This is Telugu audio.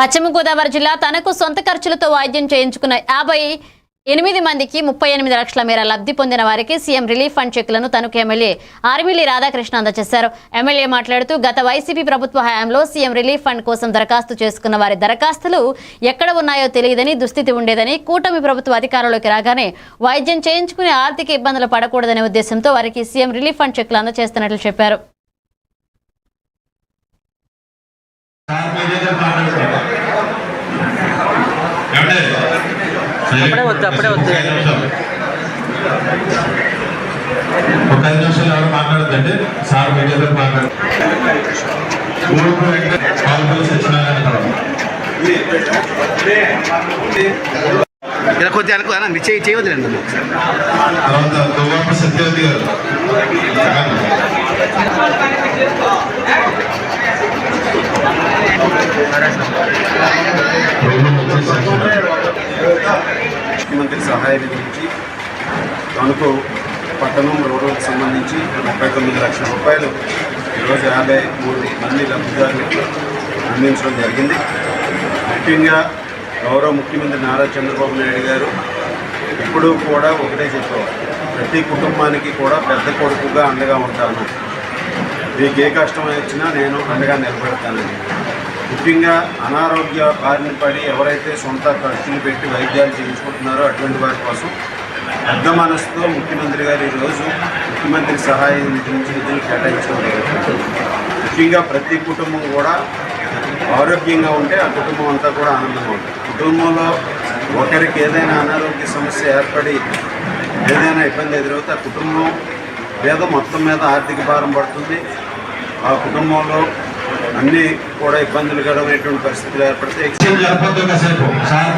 పశ్చిమ గోదావరి జిల్లా తనకు సొంత ఖర్చులతో వైద్యం చేయించుకున్న యాభై ఎనిమిది మందికి ముప్పై ఎనిమిది లక్షల మేర లబ్ధి పొందిన వారికి సీఎం రిలీఫ్ ఫండ్ చెక్లను తనకు ఎమ్మెల్యే ఆర్మిలి రాధాకృష్ణ అందజేశారు. ఎమ్మెల్యే మాట్లాడుతూ గత వైసీపీ ప్రభుత్వ హయాంలో సీఎం రిలీఫ్ ఫండ్ కోసం దరఖాస్తు చేసుకున్న వారి దరఖాస్తులు ఎక్కడ ఉన్నాయో తెలియదని దుస్థితి ఉండేదని కూటమి ప్రభుత్వ అధికారంలోకి రాగానే వైద్యం చేయించుకునే ఆర్థిక ఇబ్బందులు పడకూడదనే ఉద్దేశంతో వారికి సీఎం రిలీఫ్ ఫండ్ చెక్కులు అందజేస్తున్నట్లు చెప్పారు. అప్పుడే వద్దు, అప్పుడే వద్దు. ఒక ఐదు నిమిషాలు. ఎవరు మాట్లాడద్దండి? సార్ మీడియాతో మాట్లాడు సత్యనారాయణ గారు. ఇలా కొద్దిగా అనుకో అన్న మీ చేయి చేయవద్దులేండి అన్న. ఒకసారి తర్వాత దువ్వాప సత్యవతి గారు. ముఖ్యమంత్రి సహాయ నిధి నుంచి తణుకు పట్టణం రోడ్డుకు సంబంధించి ముప్పై తొమ్మిది లక్షల రూపాయలు ఈరోజు యాభై మూడు మంది లబ్ధిదారులకు అందించడం జరిగింది. ముఖ్యంగా గౌరవ ముఖ్యమంత్రి నారా చంద్రబాబు నాయుడు గారు ఇప్పుడు కూడా ఒకటే చెప్పేవారు. ప్రతి కుటుంబానికి కూడా పెద్ద కొడుకుగా అండగా ఉంటాను. మీకు ఏ కష్టం వచ్చినా నేను అండగా నిలబెడతానని ముఖ్యంగా అనారోగ్య బారిన పడి ఎవరైతే సొంత ఖర్చులు పెట్టి వైద్యాలు చేయించుకుంటున్నారో అటువంటి వారి కోసం పెద్ద మనసుతో ముఖ్యమంత్రి గారు ఈరోజు ముఖ్యమంత్రి సహాయ నిధి నుంచి నిధులు కేటాయించడం ముఖ్యంగా ప్రతి కుటుంబం కూడా ఆరోగ్యంగా ఉంటే ఆ కుటుంబం అంతా కూడా ఆనందంగా ఉంటుంది. కుటుంబంలో ఒకరికి ఏదైనా అనారోగ్య సమస్య ఏర్పడి ఏదైనా ఇబ్బంది ఎదురవుతే ఆ కుటుంబం మీద మొత్తం మీద ఆర్థిక భారం పడుతుంది. ఆ కుటుంబంలో అన్నీ కూడా ఇబ్బందులు కలగనేటువంటి పరిస్థితులు ఏర్పడితే ఎక్స్చేంజ్ కాసేపు. సార్